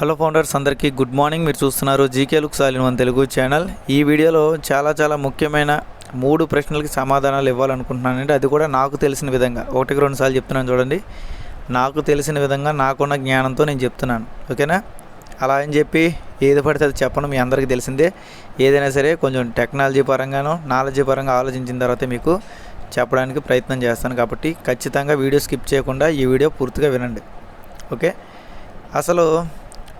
Hello founders అందరికీ good morning. మీరు చూస్తున్నారు జీకే లుక్ సాలిన్ వన్ తెలుగు ఛానల్. ఈ వీడియోలో చాలా చాలా ముఖ్యమైన మూడు ప్రశ్నలకి సమాధానాలు ఇవ్వాలనుకుంటున్నానండి. అది కూడా నాకు తెలిసిన విధంగా. ఒకటికి రెండు సార్లు చెప్తున్నాను చూడండి. నాకు తెలిసిన విధంగా నాకున్న జ్ఞానంతో నేను చెప్తున్నాను. ఓకేనా? అలా అని చెప్పి ఏది పడితే అది చెప్పడం మీ అందరికీ తెలిసిందే. ఏదైనా సరే కొంచెం టెక్నాలజీ పరంగానో నాలెడ్జీ పరంగా ఆలోచించిన తర్వాత మీకు చెప్పడానికి ప్రయత్నం చేస్తాను. కాబట్టి ఖచ్చితంగా వీడియో స్కిప్ చేయకుండా ఈ వీడియో పూర్తిగా వినండి. ఓకే? అసలు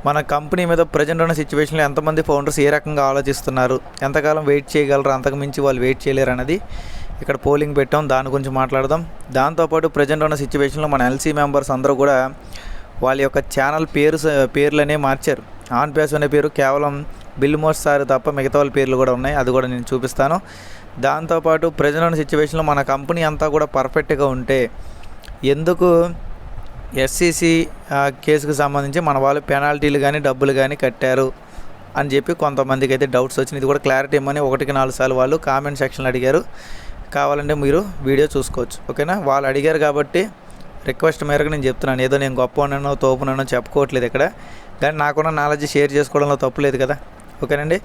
మన కంపెనీ మీద ప్రజెంట్ ఉన్న సిచ్యువేషన్లో ఎంతమంది ఫౌండర్స్ ఏ రకంగా ఆలోచిస్తున్నారు? ఎంతకాలం వెయిట్ చేయగలరు? అంతకు మించి వాళ్ళు వెయిట్ చేయలేరు అనేది ఇక్కడ పోలింగ్ పెట్టాం. దాని గురించి మాట్లాడదాం. దాంతోపాటు ప్రజెంట్ ఉన్న సిచ్యువేషన్లో మన ఎల్సీ మెంబర్స్ అందరూ కూడా వాళ్ళ యొక్క ఛానల్ పేరు పేర్లనే మార్చారు. ఆన్ పేస్ అనే పేరు కేవలం బిల్ మోస్ సార్ తప్ప మిగతా వాళ్ళ పేర్లు కూడా ఉన్నాయి. అది కూడా నేను చూపిస్తాను. దాంతోపాటు ప్రజెంట్ ఉన్న సిచ్యువేషన్లో మన కంపెనీ అంతా కూడా పర్ఫెక్ట్గా ఉంటే ఎందుకు ఎస్సీసీ కేసుకు సంబంధించి మన వాళ్ళు పెనాల్టీలు కానీ డబ్బులు కానీ కట్టారు అని చెప్పి కొంతమందికి అయితే డౌట్స్ వచ్చినాయి. ఇది కూడా క్లారిటీ ఇమ్మని ఒకటికి నాలుగు సార్లు వాళ్ళు కామెంట్ సెక్షన్లో అడిగారు. కావాలంటే మీరు వీడియో చూసుకోవచ్చు. ఓకేనా? వాళ్ళు అడిగారు కాబట్టి రిక్వెస్ట్ మేరకు నేను చెప్తున్నాను. ఏదో నేను గొప్ప ఉన్నానో తోపునో చెప్పుకోవట్లేదు ఇక్కడ. కానీ నాకున్న నాలెడ్జ్ షేర్ చేసుకోవడంలో తప్పులేదు కదా. ఓకేనండి?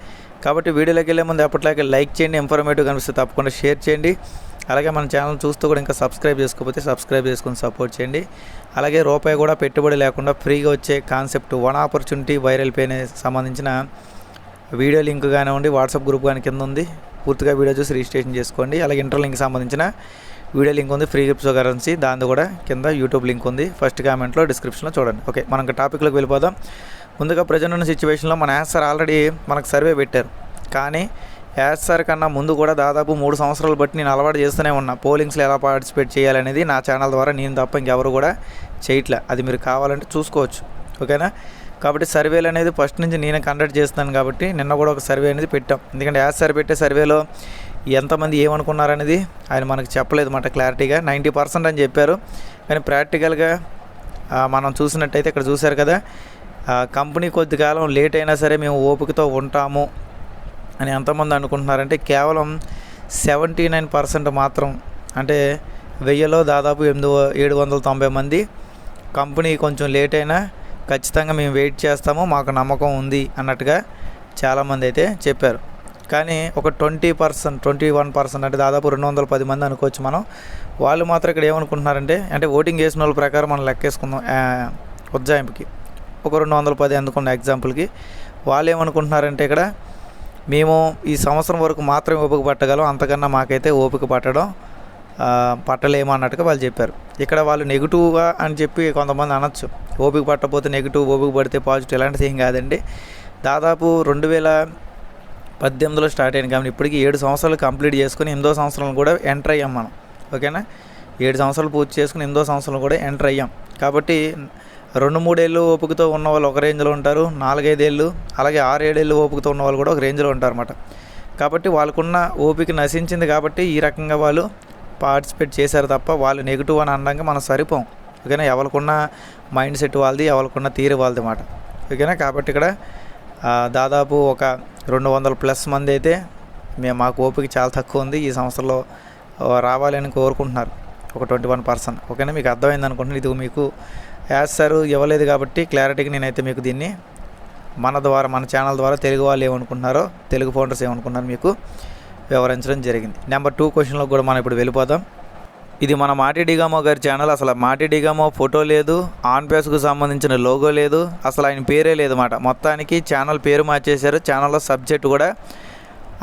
కాబట్టి వీడియోలోకి వెళ్ళే ముందు ఎప్పటిలాగే లైక్ చేయండి. ఇన్ఫర్మేటివ్ కనిపిస్తే తప్పకుండా షేర్ చేయండి. అలాగే మన ఛానల్ చూస్తూ కూడా ఇంకా సబ్స్క్రైబ్ చేసుకోకపోతే సబ్స్క్రైబ్ చేసుకొని సపోర్ట్ చేయండి. అలాగే రూపాయి కూడా పెట్టుబడి లేకుండా ఫ్రీగా వచ్చే కాన్సెప్ట్ వన్ ఆపర్చునిటీ వైరల్ పేనే సంబంధించిన వీడియో లింక్ కానివ్వండి వాట్సాప్ గ్రూప్ కానీ కింద ఉంది. పూర్తిగా వీడియో చూసి రిజిస్ట్రేషన్ చేసుకోండి. అలాగే ఇంటర్ లింక్ సంబంధించిన వీడియో లింక్ ఉంది. ఫ్రీ క్రిప్టో కరెన్సీ దాని కూడా కింద యూట్యూబ్ లింక్ ఉంది. ఫస్ట్ కామెంట్లో డిస్క్రిప్షన్లో చూడండి. ఓకే మనం టాపిక్లోకి వెళ్ళిపోదాం. ముందుగా ప్రజెంట్ ఉన్న సిచ్యువేషన్లో మన యాన్సర్ ఆల్రెడీ మనకు సర్వే పెట్టారు. కానీ యాన్సర్ కన్నా ముందు కూడా దాదాపు మూడు సంవత్సరాలు బట్టి నేను అలవాటు చేస్తూనే ఉన్నా. పోలింగ్స్లో ఎలా పార్టిసిపేట్ చేయాలనేది నా ఛానల్ ద్వారా నేను తప్ప ఇంకెవరు కూడా చేయట్లే. అది మీరు కావాలంటే చూసుకోవచ్చు. ఓకేనా? కాబట్టి సర్వేలు అనేది ఫస్ట్ నుంచి నేను కండక్ట్ చేస్తున్నాను కాబట్టి నిన్న కూడా ఒక సర్వే అనేది పెట్టాం. ఎందుకంటే యాజ్ సార్ పెట్టే సర్వేలో ఎంతమంది ఏమనుకున్నారనేది ఆయన మనకు చెప్పలేదు మాట క్లారిటీగా. నైంటీ పర్సెంట్ అని చెప్పారు. కానీ ప్రాక్టికల్గా మనం చూసినట్టయితే ఇక్కడ చూశారు కదా కంపెనీ కొద్ది కాలం లేట్ అయినా సరే మేము ఓపికతో ఉంటాము. అని ఎంతమంది అనుకుంటున్నారంటే కేవలం సెవెంటీ నైన్ పర్సెంట్ మాత్రం అంటే వెయ్యిలో దాదాపు ఎనిమిది ఏడు వందల తొంభై మంది కంపెనీ కొంచెం లేట్ అయినా ఖచ్చితంగా మేము వెయిట్ చేస్తాము మాకు నమ్మకం ఉంది అన్నట్టుగా చాలామంది అయితే చెప్పారు. కానీ ఒక twenty percent twenty one percent అంటే దాదాపు రెండు వందల పది మంది అనుకోవచ్చు మనం. వాళ్ళు మాత్రం ఇక్కడ ఏమనుకుంటున్నారంటే అంటే ఓటింగ్ వేసిన వాళ్ళ ప్రకారం మనం లెక్కేసుకుందాం ఉజ్జాయింపుకి. ఒక రెండు వందల పది అందుకున్న ఎగ్జాంపుల్కి వాళ్ళు ఏమనుకుంటున్నారంటే ఇక్కడ మేము ఈ సంవత్సరం వరకు మాత్రమే ఓపిక పట్టగలం అంతకన్నా మాకైతే ఓపిక పట్టడం పట్టలేము అన్నట్టుగా వాళ్ళు చెప్పారు. ఇక్కడ వాళ్ళు నెగిటివ్గా అని చెప్పి కొంతమంది అనొచ్చు. ఓపిక పట్టకపోతే నెగిటివ్ ఓపిక పడితే పాజిటివ్ ఇలాంటిది ఏం కాదండి. దాదాపు రెండు వేల పద్దెనిమిదిలో స్టార్ట్ అయ్యాను కాబట్టి ఇప్పటికి ఏడు సంవత్సరాలు కంప్లీట్ చేసుకుని ఎనిమిదో సంవత్సరాలు కూడా ఎంటర్ అయ్యాం మనం. ఓకేనా? ఏడు సంవత్సరాలు పూర్తి చేసుకుని ఎనిమిదో సంవత్సరాలు కూడా ఎంటర్ అయ్యాం. కాబట్టి రెండు మూడేళ్ళు ఓపికతో ఉన్న వాళ్ళు ఒక రేంజ్లో ఉంటారు నాలుగైదేళ్ళు అలాగే ఆరేడేళ్ళు ఓపికతో ఉన్న వాళ్ళు కూడా ఒక రేంజ్లో ఉంటారు అన్నమాట కాబట్టి వాళ్ళకున్న ఓపిక నశించింది కాబట్టి ఈ రకంగా వాళ్ళు పార్టిసిపేట్ చేశారు తప్ప వాళ్ళు నెగిటివ్ అని అనడానికి మనం సరిపోం. ఓకేనా? ఎవరికున్న మైండ్ సెట్ వాళ్ళది ఎవరికున్న తీరు వాళ్ళది మాట ఓకేనా? కాబట్టి ఇక్కడ దాదాపు ఒక రెండు వందల ప్లస్ మంది అయితే మేము మాకు ఓపిక చాలా తక్కువ ఉంది. ఈ సంవత్సరంలో రావాలని కోరుకుంటున్నారు ఒక ట్వంటీ వన్ పర్సెంట్. ఓకేనా? మీకు అర్థమైంది అనుకుంటున్నాను. ఇది మీకు యాస్తారు ఇవ్వలేదు కాబట్టి క్లారిటీగా నేనైతే మీకు దీన్ని మన ద్వారా మన ఛానల్ ద్వారా తెలుగు వాళ్ళు ఏమనుకుంటున్నారో తెలుగు ఫౌండర్స్ ఏమనుకున్నారో మీకు వివరించడం జరిగింది. నెంబర్ టూ క్వశ్చన్లో కూడా మనం ఇప్పుడు వెళ్ళిపోదాం. ఇది మన మాటి డిగామో గారి ఛానల్. అసలు మాటి డిగామో ఫోటో లేదు ఆన్ పేస్కు సంబంధించిన లోగో లేదు అసలు ఆయన పేరే లేదు మాట. మొత్తానికి ఛానల్ పేరు మార్చేశారు. ఛానల్లో సబ్జెక్ట్ కూడా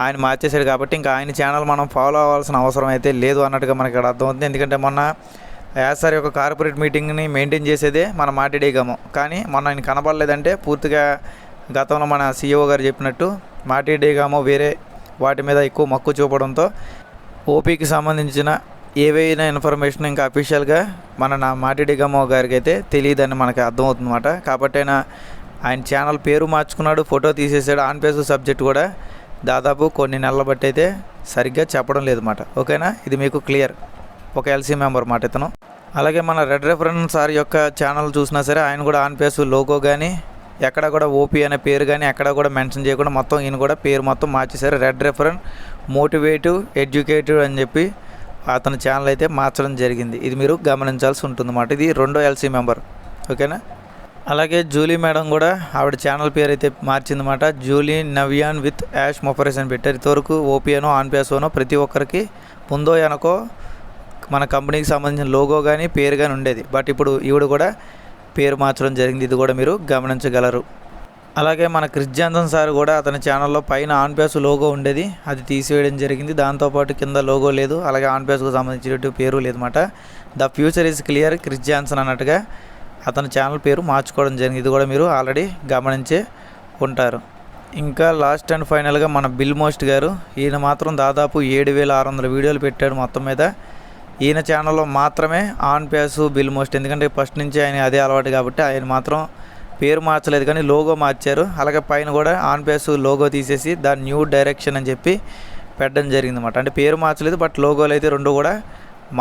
ఆయన మార్చేశాడు కాబట్టి ఇంకా ఆయన ఛానల్ మనం ఫాలో అవ్వాల్సిన అవసరం అయితే లేదు అన్నట్టుగా మనకి ఇక్కడ అర్థమవుతుంది. ఎందుకంటే మొన్న యాసార్ యొక్క కార్పొరేట్ మీటింగ్ని మెయింటైన్ చేసేదే మన మాటిడిగామో కానీ మొన్న ఆయన కనబడలేదంటే పూర్తిగా గతంలో మన సీఈఓ గారు చెప్పినట్టు మాటిడిగామో వేరే వాటి మీద ఎక్కువ మక్కువ చూపడంతో ఓపీకి సంబంధించిన ఏవైనా ఇన్ఫర్మేషన్ ఇంకా అఫీషియల్గా మన నా మాటిడిగమ్మో గారికి అయితే తెలియదని మనకి అర్థమవుతుందన్నమాట. కాబట్టి ఆయన ఆయన ఛానల్ పేరు మార్చుకున్నాడు ఫోటో తీసేసాడు ఆన్ పేస్ సబ్జెక్ట్ కూడా దాదాపు కొన్ని నెలల బట్టి అయితే సరిగ్గా చెప్పడం లేదు మాట ఓకేనా? ఇది మీకు క్లియర్. ఒక ఎల్సీ మెంబర్ మాట ఇతను. అలాగే మన రెడ్ రెఫరెన్స్ సార్ యొక్క ఛానల్ చూసినా సరే ఆయన కూడా ఆన్ పేస్ లోగో కానీ ఎక్కడ కూడా ఓపీ అనే పేరు కానీ ఎక్కడ కూడా మెన్షన్ చేయకుండా మొత్తం ఈయన కూడా పేరు మొత్తం మార్చేశారు. రెడ్ రెఫరెన్స్ మోటివేటివ్ ఎడ్యుకేటివ్ అని చెప్పి అతని ఛానల్ అయితే మార్చడం జరిగింది. ఇది మీరు గమనించాల్సి ఉంటుందన్నమాట. ఇది రెండో ఎల్సీ మెంబర్ ఓకేనా అలాగే జూలీ మేడం కూడా ఆవిడ ఛానల్ పేరు అయితే మార్చిందన్నమాట. జూలీ నవ్యాన్ విత్ యాష్ మొఫరెస్ అని పెట్టారు. ఇంతవరకు ఓపీఎనో ఆన్పియాసోనో ప్రతి ఒక్కరికి ముందో వెనకో మన కంపెనీకి సంబంధించిన లోగో కానీ పేరు కానీ ఉండేది. బట్ ఇప్పుడు ఈవిడ కూడా పేరు మార్చడం జరిగింది. ఇది కూడా మీరు గమనించగలరు. అలాగే మన క్రిస్ జాన్సన్ సార్ కూడా అతని ఛానల్లో పైన ఆన్ ప్యాస్ లోగో ఉండేది. అది తీసివేయడం జరిగింది. దాంతోపాటు కింద లోగో లేదు. అలాగే ఆన్ పేస్కు సంబంధించిన పేరు లేదన్నమాట. The future is clear Chris Johnson అన్నట్టుగా అతని ఛానల్ పేరు మార్చుకోవడం జరిగింది. ఇది కూడా మీరు ఆల్రెడీ గమనించే ఉంటారు. ఇంకా లాస్ట్ అండ్ ఫైనల్గా మన బిల్ మోస్ట్ గారు ఈయన మాత్రం దాదాపు ఏడు వేల ఆరు వందల వీడియోలు పెట్టాడు మొత్తం మీద. ఈయన ఛానల్లో మాత్రమే ఆన్ పేసు బిల్ మోస్ట్. ఎందుకంటే ఫస్ట్ నుంచి ఆయన అదే అలవాటు కాబట్టి ఆయన మాత్రం పేరు మార్చలేదు కానీ లోగో మార్చారు. అలాగే పైన కూడా ఆన్ పేసు లోగో తీసేసి దాని న్యూ డైరెక్షన్ అని చెప్పి పెట్టడం జరిగింది అనమాట అంటే పేరు మార్చలేదు బట్ లోగోలు అయితే రెండు కూడా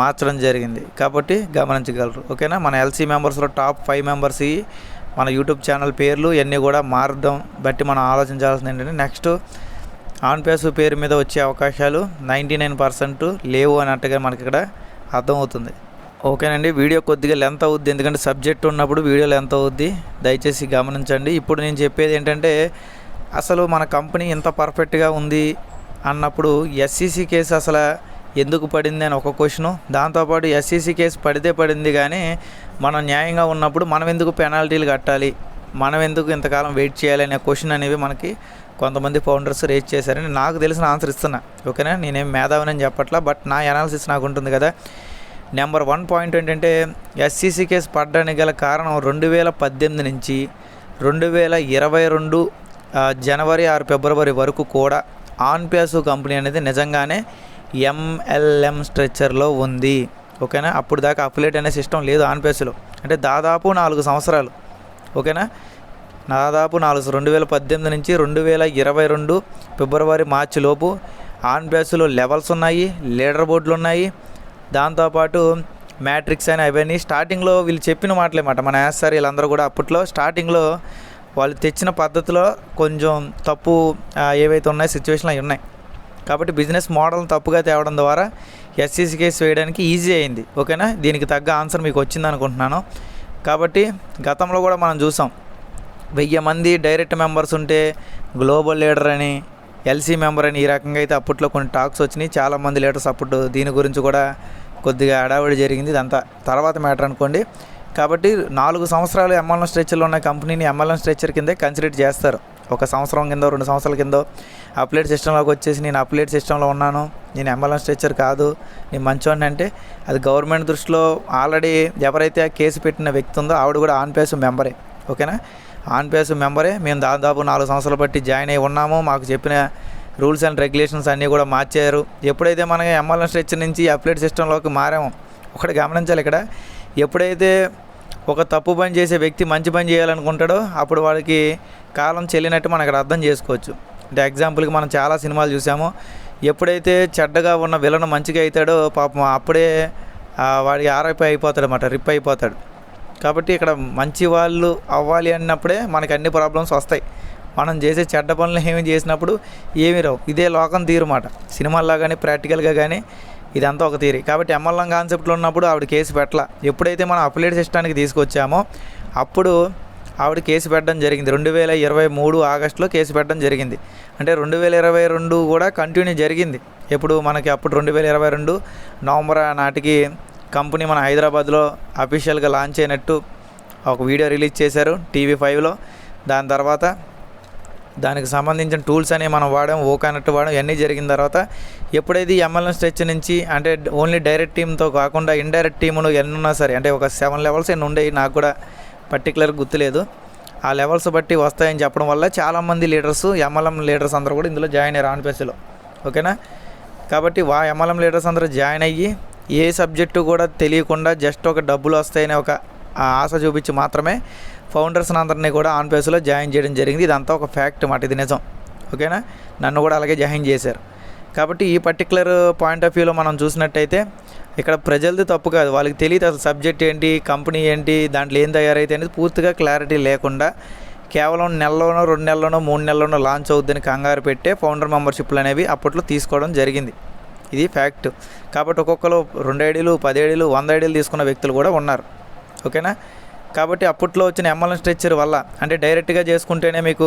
మార్చడం జరిగింది. కాబట్టి గమనించగలరు. ఓకేనా మన ఎల్సీ మెంబర్స్లో టాప్ ఫైవ్ మెంబర్స్ మన యూట్యూబ్ ఛానల్ పేర్లు ఇవన్నీ కూడా మారడం బట్టి మనం ఆలోచించాల్సింది ఏంటంటే నెక్స్ట్ ఆన్ పేస్ పేరు మీద వచ్చే అవకాశాలు నైంటీ నైన్ పర్సెంట్ లేవు అన్నట్టుగా మనకి ఇక్కడ అర్థమవుతుంది. ఓకేనండి వీడియో కొద్దిగా లెంత్ అవుద్ది. ఎందుకంటే సబ్జెక్ట్ ఉన్నప్పుడు వీడియో లెంత్ అవుద్ది. దయచేసి గమనించండి. ఇప్పుడు నేను చెప్పేది ఏంటంటే అసలు మన కంపెనీ ఇంత పర్ఫెక్ట్గా ఉంది అన్నప్పుడు ఎస్సీసీ కేసు అసలు ఎందుకు పడింది అని ఒక క్వశ్చను దాంతోపాటు ఎస్సీసీ కేసు పడితే పడింది కానీ మనం న్యాయంగా ఉన్నప్పుడు మనం ఎందుకు పెనాల్టీలు కట్టాలి? మనం ఎందుకు ఇంతకాలం వెయిట్ చేయాలి అనే క్వశ్చన్ అనేవి మనకి కొంతమంది ఫౌండర్స్ రేజ్ చేశారని నాకు తెలిసిన ఆన్సర్ ఇస్తున్నా. ఓకేనా? నేనేం మేధావిని చెప్పట్లా బట్ నా అనాలిసిస్ నాకు ఉంటుంది కదా. నెంబర్ వన్ పాయింట్ ఏంటంటే ఎస్సీసీ కేసు పడడానికి గల కారణం రెండు వేల పద్దెనిమిది నుంచి రెండు వేల ఇరవై రెండు జనవరి ఆరు ఫిబ్రవరి వరకు కూడా ఆన్పియాసు కంపెనీ అనేది నిజంగానే ఎంఎల్ఎం స్ట్రక్చర్లో ఉంది. ఓకేనా? అప్పుడు దాకా అప్లేట్ అనే సిస్టమ్ లేదు ఆన్పియాసులో అంటే దాదాపు నాలుగు సంవత్సరాలు. ఓకేనా? దాదాపు నాలుగు రెండు వేల పద్దెనిమిది నుంచి రెండు వేల ఇరవై రెండు ఫిబ్రవరి మార్చి లోపు ఆన్ బేస్లో లెవెల్స్ ఉన్నాయి లీడర్ బోర్డులు ఉన్నాయి. దాంతోపాటు మ్యాట్రిక్స్ అని అవన్నీ స్టార్టింగ్లో వీళ్ళు చెప్పిన మాటలే మాట. మన సార్ వీళ్ళందరూ కూడా అప్పట్లో స్టార్టింగ్లో వాళ్ళు తెచ్చిన పద్ధతిలో కొంచెం తప్పు ఏవైతే ఉన్నాయో సిచ్యువేషన్లు అవి ఉన్నాయి. కాబట్టి బిజినెస్ మోడల్ తప్పుగా తేవడం ద్వారా ఎస్సీసీ కేసు వేయడానికి ఈజీ అయింది. ఓకేనా? దీనికి తగ్గ ఆన్సర్ మీకు వచ్చింది అనుకుంటున్నాను. కాబట్టి గతంలో కూడా మనం చూసాం. వెయ్యి మంది డైరెక్ట్ మెంబర్స్ ఉంటే గ్లోబల్ లీడర్ అని ఎల్సీ మెంబర్ అని ఈ రకంగా అయితే అప్పట్లో కొన్ని టాక్స్ వచ్చినాయి. చాలామంది లీడర్స్ అప్పుడు దీని గురించి కూడా కొద్దిగా హడావిడి జరిగింది. ఇదంతా తర్వాత మ్యాటర్ అనుకోండి. కాబట్టి నాలుగు సంవత్సరాలు ఎంఎల్ఎం స్ట్రెచ్చర్లో ఉన్న కంపెనీని ఎంఎల్ఎం స్ట్రెచర్ కిందే కన్సిడర్ చేస్తారు. ఒక సంవత్సరం కింద రెండు సంవత్సరాల కింద అప్లేట్ సిస్టంలోకి వచ్చేసి నేను అప్లేట్ సిస్టంలో ఉన్నాను. నేను ఎంఎల్ఎం స్ట్రెచ్చర్ కాదు. నేను మంచివాడిని అంటే అది గవర్నమెంట్ దృష్టిలో ఆల్రెడీ ఎవరైతే ఆ కేసు పెట్టిన వ్యక్తి ఉందో ఆవిడ కూడా ఆన్ పేస్ మెంబరే. ఓకేనా? ఆన్ మెంబరే. మేము దాదాపు నాలుగు సంవత్సరాలు బట్టి జాయిన్ అయి ఉన్నాము. మాకు చెప్పిన రూల్స్ అండ్ రెగ్యులేషన్స్ అన్నీ కూడా మార్చారు. ఎప్పుడైతే మనం ఎంఎల్ఎం స్ట్రెచ్చర్ నుంచి అప్లేట్ సిస్టంలోకి మారాము ఒకటి గమనించాలి ఇక్కడ. ఎప్పుడైతే ఒక తప్పు పని చేసే వ్యక్తి మంచి పని చేయాలనుకుంటాడో అప్పుడు వాడికి కాలం చెల్లినట్టు మనం ఇక్కడ అర్థం చేసుకోవచ్చు. అంటే ఎగ్జాంపుల్కి మనం చాలా సినిమాలు చూసాము. ఎప్పుడైతే చెడ్డగా ఉన్న విలన్ మంచిగా అవుతాడో పాపం అప్పుడే వాడికి ఆరైపోయి అయిపోతాడు అన్నమాట రిప్ అయిపోతాడు. కాబట్టి ఇక్కడ మంచి వాళ్ళు అవ్వాలి అన్నప్పుడే మనకు అన్ని ప్రాబ్లమ్స్ వస్తాయి. మనం చేసే చెడ్డ పనులు ఏమి చేసినప్పుడు ఏమి రావు. ఇదే లోకం తీరు మాట సినిమాల్లో కానీ ప్రాక్టికల్గా కానీ ఇదంతా ఒక తీరి. కాబట్టి ఎమ్మెల్యం కాన్సెప్ట్లో ఉన్నప్పుడు ఆవిడ కేసు పెట్టాల. ఎప్పుడైతే మనం అప్లేట్ సిస్టానికి తీసుకొచ్చామో అప్పుడు ఆవిడ కేసు పెట్టడం జరిగింది. రెండు వేల ఇరవై మూడు ఆగస్టులో కేసు పెట్టడం జరిగింది. అంటే రెండు వేల ఇరవై రెండు కూడా కంటిన్యూ జరిగింది. ఎప్పుడు మనకి అప్పుడు రెండు వేల ఇరవై రెండు నవంబర్ నాటికి కంపెనీ మన హైదరాబాద్లో అఫీషియల్గా లాంచ్ అయినట్టు ఒక వీడియో రిలీజ్ చేశారు టీవీ ఫైవ్లో దాని తర్వాత దానికి సంబంధించిన టూల్స్ అనేవి మనం వాడాం ఓకే అన్నట్టు వాడాం ఇవన్నీ జరిగిన తర్వాత ఎప్పుడైతే ఎంఎల్ఎన్ స్ట్రెచ్ నుంచి అంటే ఓన్లీ డైరెక్ట్ టీంతో కాకుండా ఇండైరెక్ట్ టీములు ఎన్ని ఉన్నా సరే అంటే ఒక సెవెన్ లెవెల్స్ ఎన్ని ఉండేవి నాకు కూడా పర్టికులర్ గుర్తులేదు ఆ లెవెల్స్ బట్టి వస్తాయని చెప్పడం వల్ల చాలామంది లీడర్స్ ఎంఎల్ఎం లీడర్స్ అందరూ కూడా ఇందులో జాయిన్ అయ్యారు ఆన్పేస్లో ఓకేనా? కాబట్టి వా ఎంఎల్ఎం లీడర్స్ అందరూ జాయిన్ అయ్యి ఏ సబ్జెక్టు కూడా తెలియకుండా జస్ట్ ఒక డబ్బులు వస్తాయనే ఒక ఆశ చూపించి మాత్రమే ఫౌండర్స్ అందరినీ కూడా ఆన్ పేస్లో జాయిన్ చేయడం జరిగింది. ఇదంతా ఒక ఫ్యాక్ట్ మాట ఇది నిజం. ఓకేనా? నన్ను కూడా అలాగే జాయిన్ చేశారు. కాబట్టి ఈ పర్టికులర్ పాయింట్ ఆఫ్ వ్యూలో మనం చూసినట్టయితే ఇక్కడ ప్రజలది తప్పు కాదు. వాళ్ళకి తెలియదు అసలు సబ్జెక్ట్ ఏంటి కంపెనీ ఏంటి దాంట్లో ఏం తయారైతే అనేది పూర్తిగా క్లారిటీ లేకుండా కేవలం నెలలోనో రెండు నెలలోనో మూడు నెలలోనో లాంచ్ అవుద్దని కంగారు పెట్టే ఫౌండర్ మెంబర్షిప్లు అనేవి అప్పట్లో తీసుకోవడం జరిగింది. ఇది ఫ్యాక్ట్. కాబట్టి ఒక్కొక్కరు రెండు ఐడీలు పది ఐడీలు వంద ఐడీలు తీసుకున్న వ్యక్తులు కూడా ఉన్నారు. ఓకేనా? కాబట్టి అప్పట్లో వచ్చిన ఎంఎల్ఎన్ స్ట్రెచ్చర్ వల్ల అంటే డైరెక్ట్గా చేసుకుంటేనే మీకు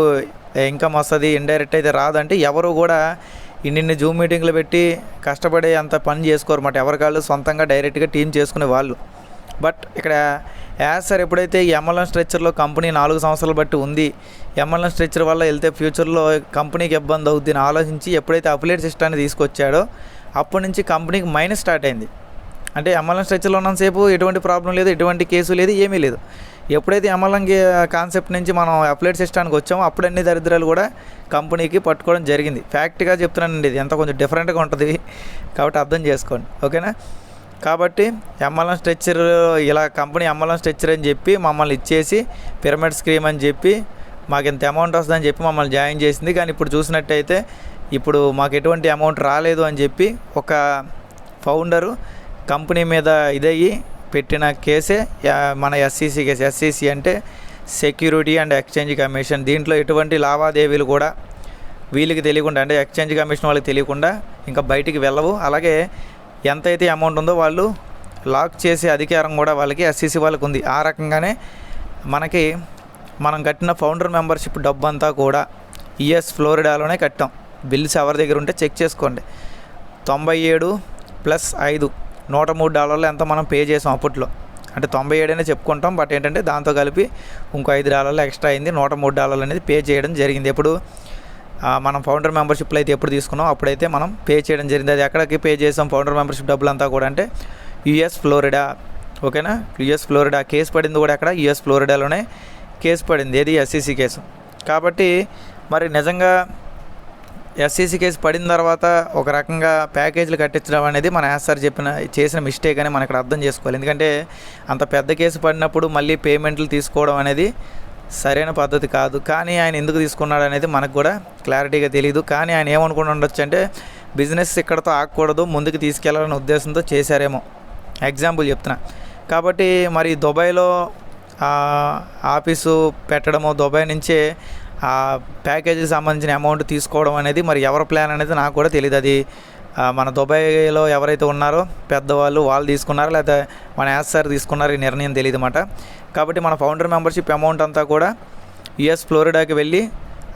ఇన్కమ్ వస్తుంది ఇండైరెక్ట్ అయితే రాదంటే ఎవరు కూడా ఇన్ని జూమ్ మీటింగ్లు పెట్టి కష్టపడే అంత పని చేసుకోరన్నమాట ఎవరికాళ్ళు సొంతంగా డైరెక్ట్గా టీం చేసుకునే వాళ్ళు. బట్ ఇక్కడ యాజ్ సార్ ఎప్పుడైతే ఈ ఎంఎల్ఎన్ స్ట్రెచ్చర్లో కంపెనీ నాలుగు సంవత్సరాలు బట్టి ఉంది ఎంఎల్ఎన్ స్ట్రెచ్చర్ వల్ల వెళ్తే ఫ్యూచర్లో కంపెనీకి ఇబ్బంది అవుద్ది అని ఆలోచించి ఎప్పుడైతే అప్లేట్ సిస్టాన్ని తీసుకొచ్చాడో అప్పటి నుంచి కంపెనీకి మైనస్ స్టార్ట్ అయింది. అంటే ఎంఎల్ఎం స్ట్రక్చర్లో ఉన్నంతసేపు ఎటువంటి ప్రాబ్లం లేదు ఎటువంటి కేసు లేదు ఏమీ లేదు. ఎప్పుడైతే ఎంఎల్ఎం కాన్సెప్ట్ నుంచి మనం అప్లైట్ సిస్టానికి వచ్చామో అప్పుడు అన్ని దరిద్రాలు కూడా కంపెనీకి పట్టుకోవడం జరిగింది. ఫ్యాక్ట్గా చెప్తున్నానండి ఇది. ఎంత కొంచెం డిఫరెంట్గా ఉంటుంది. కాబట్టి అర్థం చేసుకోండి. ఓకేనా? కాబట్టి ఎంఎల్ఎం స్ట్రక్చర్ ఇలా కంపెనీ ఎంఎల్ఎం స్ట్రక్చర్ అని చెప్పి మమ్మల్ని ఇచ్చేసి పిరమిడ్ స్క్రీమ్ అని చెప్పి మాకు ఇంత అమౌంట్ వస్తుందని చెప్పి మమ్మల్ని జాయిన్ చేసింది. కానీ ఇప్పుడు చూసినట్టయితే ఇప్పుడు మాకు ఎటువంటి అమౌంట్ రాలేదు అని చెప్పి ఒక ఫౌండరు కంపెనీ మీద ఇదయ్యి పెట్టిన కేసే మన ఎస్సీసీ కేసు. ఎస్సీసీ అంటే సెక్యూరిటీ అండ్ ఎక్స్చేంజ్ కమిషన్ దీంట్లో ఎటువంటి లావాదేవీలు కూడా వీళ్ళకి తెలియకుండా అంటే ఎక్స్చేంజ్ కమిషన్ వాళ్ళకి తెలియకుండా ఇంకా బయటికి వెళ్ళవు. అలాగే ఎంతైతే అమౌంట్ ఉందో వాళ్ళు లాక్ చేసే అధికారం కూడా వాళ్ళకి ఎస్సీసీ వాళ్ళకి ఉంది. ఆ రకంగానే మనకి మనం కట్టిన ఫౌండర్ మెంబర్షిప్ డబ్బు అంతా కూడా ఈఎస్ ఫ్లోరిడాలోనే కట్టాం. బిల్స్ ఎవరి దగ్గర ఉంటే చెక్ చేసుకోండి. తొంభై ఏడు ప్లస్ ఐదు నూట మూడు డాలర్లు ఎంత మనం పే చేసాం అప్పట్లో. అంటే తొంభై ఏడైనా చెప్పుకుంటాం బట్ ఏంటంటే దాంతో కలిపి ఇంకో ఐదు డాలర్లు ఎక్స్ట్రా అయింది నూట మూడు డాలర్లు అనేది పే చేయడం జరిగింది. ఎప్పుడు మనం ఫౌండర్ మెంబర్షిప్లో అయితే ఎప్పుడు తీసుకున్నాం అప్పుడైతే మనం పే చేయడం జరిగింది. అది ఎక్కడికి పే చేసాం ఫౌండర్ మెంబర్షిప్ డబ్బులు అంతా కూడా అంటే యుఎస్ ఫ్లోరిడా ఓకేనా? యుఎస్ ఫ్లోరిడా కేసు పడింది కూడా అక్కడ యుఎస్ ఫ్లోరిడాలోనే కేసు పడింది. ఏది? SEC case. కాబట్టి మరి నిజంగా ఎస్సీసీ కేసు పడిన తర్వాత ఒక రకంగా ప్యాకేజీలు కట్టించడం అనేది మన సార్ చెప్పిన చేసిన మిస్టేక్ అని మనం ఇక్కడ అర్థం చేసుకోవాలి. ఎందుకంటే అంత పెద్ద కేసు పడినప్పుడు మళ్ళీ పేమెంట్లు తీసుకోవడం అనేది సరైన పద్ధతి కాదు. కానీ ఆయన ఎందుకు తీసుకున్నాడు అనేది మనకు కూడా క్లారిటీగా తెలియదు కానీ ఆయన ఏమనుకుని ఉండొచ్చు అంటే బిజినెస్ ఇక్కడతో ఆగకూడదు ముందుకు తీసుకెళ్ళాలనే ఉద్దేశంతో చేశారేమో. ఎగ్జాంపుల్ చెప్తున్నా. కాబట్టి మరి దుబాయ్లో ఆఫీసు పెట్టడము దుబాయ్ నుంచే ఆ ప్యాకేజీకి సంబంధించిన అమౌంట్ తీసుకోవడం అనేది మరి ఎవరి ప్లాన్ అనేది నాకు కూడా తెలియదు అది మన దుబాయ్లో ఎవరైతే ఉన్నారో పెద్దవాళ్ళు వాళ్ళు తీసుకున్నారో లేకపోతే మన యాస్ సార్ తీసుకున్నారో ఈ నిర్ణయం తెలియదు అన్నమాట. కాబట్టి మన ఫౌండర్ మెంబర్షిప్ అమౌంట్ అంతా కూడా యుఎస్ ఫ్లోరిడాకి వెళ్ళి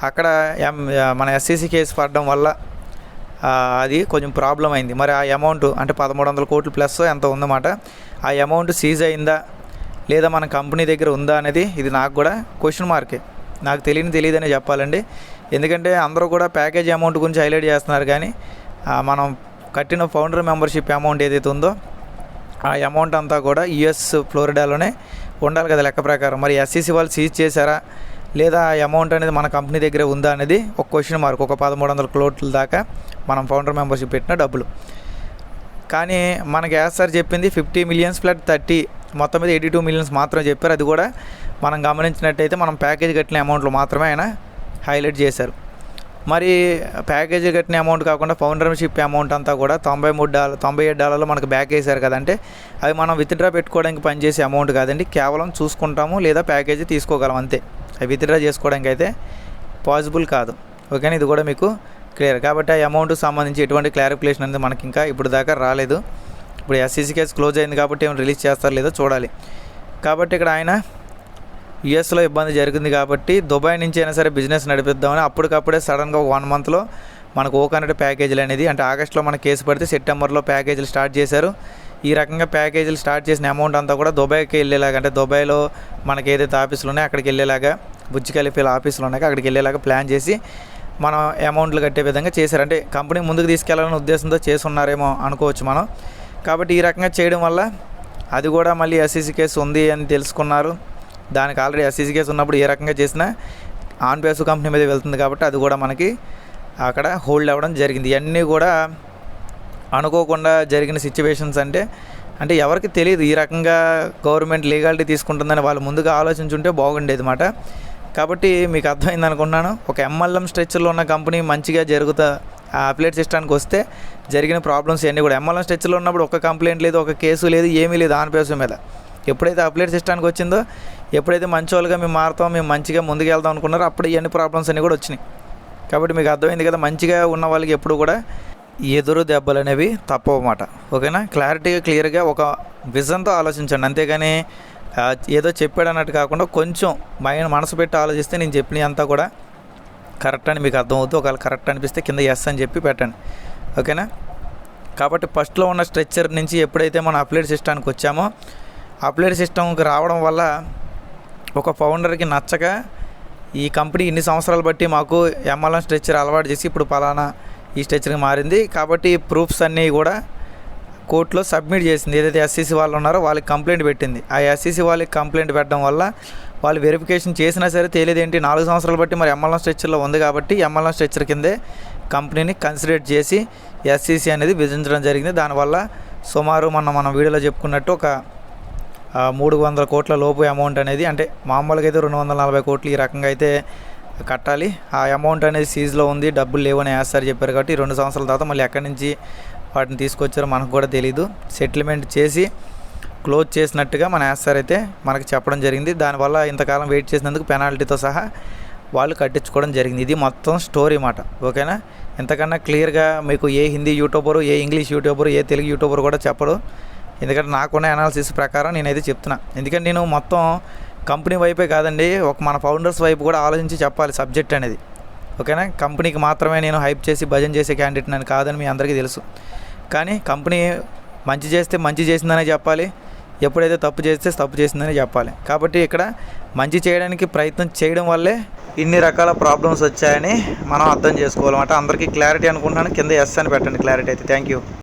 అక్కడ ఎం మన ఎస్సీసీ కేసు పడడం వల్ల అది కొంచెం ప్రాబ్లం అయింది. మరి ఆ అమౌంట్ అంటే పదమూడు వందల కోట్లు ప్లస్ ఎంత ఉందన్నమాట. ఆ అమౌంట్ సీజ్ అయిందా లేదా మన కంపెనీ దగ్గర ఉందా అనేది ఇది నాకు కూడా క్వశ్చన్ మార్కే. నాకు తెలియని తెలియదనే చెప్పాలండి. ఎందుకంటే అందరూ కూడా ప్యాకేజ్ అమౌంట్ గురించి హైలైట్ చేస్తున్నారు కానీ మనం కట్టిన ఫౌండర్ మెంబర్షిప్ అమౌంట్ ఏదైతే ఉందో ఆ అమౌంట్ అంతా కూడా యుఎస్ ఫ్లోరిడాలోనే ఉండాలి కదా లెక్క ప్రకారం. మరి ఎస్సీసీ వాళ్ళు సీజ్ చేశారా? లేదా ఆ అమౌంట్ అనేది మన కంపెనీ దగ్గరే ఉందా అనేది ఒక క్వశ్చన్ మార్క్ ఒక పదమూడు వందల కోట్ల దాకా మనం ఫౌండర్ మెంబర్షిప్ పెట్టిన డబ్బులు. కానీ మనకి యాజ్ సార్ చెప్పింది ఫిఫ్టీ మిలియన్స్ ప్లస్ థర్టీ మొత్తం మీద ఎయిటీ టూ మిలియన్స్ మాత్రం చెప్పారు. అది కూడా మనం గమనించినట్టయితే మనం ప్యాకేజ్ కట్టిన అమౌంట్లు మాత్రమే ఆయన హైలైట్ చేశారు. మరి ప్యాకేజ్ కట్టిన అమౌంట్ కాకుండా ఫౌండర్షిప్ అమౌంట్ అంతా కూడా తొంభై మూడు డాలర్ తొంభై ఏడు డాలర్లు మనకు బ్యాక్ వేశారు కదంటే అవి మనం విత్డ్రా పెట్టుకోవడానికి పనిచేసే అమౌంట్ కాదండి. కేవలం చూసుకుంటాము లేదా ప్యాకేజీ తీసుకోగలం అంతే. అవి విత్డ్రా చేసుకోవడానికి అయితే పాసిబుల్ కాదు. ఓకేనా? ఇది కూడా మీకు క్లియర్. కాబట్టి ఆ అమౌంట్ సంబంధించి ఎటువంటి క్లారిఫికేషన్ అనేది మనకి ఇంకా ఇప్పుడు దాకా రాలేదు. ఇప్పుడు ఎస్సీసీ కేసు క్లోజ్ అయింది కాబట్టి ఏమైనా రిలీజ్ చేస్తారు లేదో చూడాలి. కాబట్టి ఇక్కడ ఆయన యుఎస్లో ఇబ్బంది జరిగింది కాబట్టి దుబాయ్ నుంచి అయినా సరే బిజినెస్ నడిపిద్దామని అప్పటికప్పుడే సడన్గా వన్ మంత్లో మనకు ఓకనెట్ ప్యాకేజీలు అనేది అంటే ఆగస్ట్లో మన కేసు పడితే సెప్టెంబర్లో ప్యాకేజీలు స్టార్ట్ చేశారు. ఈ రకంగా ప్యాకేజీలు స్టార్ట్ చేసిన అమౌంట్ అంతా కూడా దుబాయ్కి వెళ్ళేలాగా అంటే దుబాయ్లో మనకి ఏదైతే ఆఫీసులు ఉన్నాయో అక్కడికి వెళ్ళేలాగా బుజ్జి ఖలీఫీల ఆఫీసులు ఉన్నాయో అక్కడికి వెళ్ళేలాగా ప్లాన్ చేసి మనం అమౌంట్లు కట్టే విధంగా చేశారు. అంటే కంపెనీ ముందుకు తీసుకెళ్ళాలనే ఉద్దేశంతో చేస్తున్నారేమో అనుకోవచ్చు మనం. కాబట్టి ఈ రకంగా చేయడం వల్ల అది కూడా మళ్ళీ ఎస్సీసీ కేసు ఉంది అని తెలుసుకున్నారు. దానికి ఆల్రెడీ ఎస్సీసీ కేసు ఉన్నప్పుడు ఏ రకంగా చేసినా ఆన్ బేసు కంపెనీ మీద వెళ్తుంది కాబట్టి అది కూడా మనకి అక్కడ హోల్డ్ అవ్వడం జరిగింది. ఇవన్నీ కూడా అనుకోకుండా జరిగిన సిచ్యువేషన్స్ అంటే అంటే ఎవరికి తెలియదు ఈ రకంగా గవర్నమెంట్ లీగాలిటీ తీసుకుంటుందని వాళ్ళు ముందుగా ఆలోచించుంటే బాగుండేది మాట. కాబట్టి మీకు అర్థమైంది అనుకుంటున్నాను. ఒక ఎంఎల్ఎం స్ట్రెచ్చర్లో ఉన్న కంపెనీ మంచిగా జరుగుతా ఆ అప్లేట్ సిస్టానికి వస్తే జరిగిన ప్రాబ్లమ్స్ ఇవన్నీ కూడా. ఎంఎల్ఎం స్ట్రెచ్చర్లో ఉన్నప్పుడు ఒక కంప్లైంట్ లేదు ఒక కేసు లేదు ఏమీ లేదు ఆన్పేసం మీద. ఎప్పుడైతే అప్లేట్ సిస్టానికి వచ్చిందో ఎప్పుడైతే మంచి వాళ్ళుగా మేము మారుతాం మేము మంచిగా ముందుకు వెళ్దాం అనుకున్నారో అప్పుడు ఇవన్నీ ప్రాబ్లమ్స్ అన్నీ కూడా వచ్చినాయి. కాబట్టి మీకు అర్థమైంది కదా మంచిగా ఉన్న వాళ్ళకి ఎప్పుడు కూడా ఎదురు దెబ్బలు అనేవి తప్పవన్నమాట ఓకేనా? క్లారిటీగా క్లియర్గా ఒక విజన్తో ఆలోచించండి. అంతేగాని ఏదో చెప్పాడు అన్నట్టు కాకుండా కొంచెం మైండ్ మనసు పెట్టి ఆలోచిస్తే నేను చెప్పిన అంతా కూడా కరెక్ట్ అని మీకు అర్థమవుతుంది ఒకవేళ కరెక్ట్ అనిపిస్తే కింద ఎస్ అని చెప్పి పెట్టండి. ఓకేనా? కాబట్టి ఫస్ట్లో ఉన్న స్ట్రెచ్చర్ నుంచి ఎప్పుడైతే మనం అప్లైడ్ సిస్టానికి వచ్చామో అప్లైడ్ సిస్టమ్కి రావడం వల్ల ఒక ఫౌండర్కి నచ్చక ఈ కంపెనీ ఇన్ని సంవత్సరాలు బట్టి మాకు ఎంఎల్ఎం స్ట్రెచ్చర్ అలవాటు చేసి ఇప్పుడు పలానా ఈ స్ట్రెచ్చర్కి మారింది. కాబట్టి ప్రూఫ్స్ అన్నీ కూడా కోర్టులో సబ్మిట్ చేసింది. ఏదైతే ఎస్సీసీ వాళ్ళు ఉన్నారో వాళ్ళకి కంప్లైంట్ పెట్టింది. ఆ ఎస్సీసీ వాళ్ళకి కంప్లైంట్ పెట్టడం వల్ల వాళ్ళు వెరిఫికేషన్ చేసినా సరే తెలియదు ఏంటి? నాలుగు సంవత్సరాలు బట్టి మరి ఎంఎల్ఎం స్ట్రెచ్చర్లో ఉంది కాబట్టి ఎంఎల్ఎం స్ట్రెచ్చర్ కిందే కంపెనీని కన్సిడర్ చేసి ఎస్సీసీ అనేది విధించడం జరిగింది. దానివల్ల సుమారు మొన్న మనం వీడియోలో చెప్పుకున్నట్టు ఒక మూడు వందల కోట్ల లోపు అమౌంట్ అనేది అంటే మామూలుగా అయితే రెండు వందల నలభై కోట్లు ఈ రకంగా అయితే కట్టాలి. ఆ అమౌంట్ అనేది సీజ్లో ఉంది డబ్బులు లేవని వేస్తారు చెప్పారు కాబట్టి రెండు సంవత్సరాల తర్వాత మళ్ళీ ఎక్కడి నుంచి వాటిని తీసుకొచ్చారో మనకు కూడా తెలియదు సెటిల్మెంట్ చేసి క్లోజ్ చేసినట్టుగా మన యాస్సార్ అయితే మనకు చెప్పడం జరిగింది. దానివల్ల ఇంతకాలం వెయిట్ చేసినందుకు పెనాల్టీతో సహా వాళ్ళు కట్టించుకోవడం జరిగింది. ఇది మొత్తం స్టోరీ మాట. ఓకేనా? ఇంతకన్నా క్లియర్గా మీకు ఏ హిందీ యూట్యూబరు ఏ ఇంగ్లీష్ యూట్యూబరు ఏ తెలుగు యూట్యూబర్ కూడా చెప్పడు ఎందుకంటే నాకున్న అనాలిసిస్ ప్రకారం నేనైతే చెప్తున్నా. ఎందుకంటే నేను మొత్తం కంపెనీ వైపే కాదండి ఒక మన ఫౌండర్స్ వైపు కూడా ఆలోచించి చెప్పాలి సబ్జెక్ట్ అనేది. ఓకేనా? కంపెనీకి మాత్రమే నేను హైప్ చేసి భజన చేసే క్యాండిడేట్ అని కాదని మీ అందరికీ తెలుసు. కానీ కంపెనీ మంచి చేస్తే మంచి చేసిందనే చెప్పాలి ఎప్పుడైతే తప్పు చేస్తే తప్పు చేసిందని చెప్పాలి. కాబట్టి ఇక్కడ మంచి చేయడానికి ప్రయత్నం చేయడం వల్లే ఇన్ని రకాల ప్రాబ్లమ్స్ వచ్చాయని మనం అర్థం చేసుకోవాలన్నమాట. అందరికీ క్లారిటీ అనుకుంటున్నాను. కింద ఎస్ అని పెట్టండి క్లారిటీ అయితే. Thank you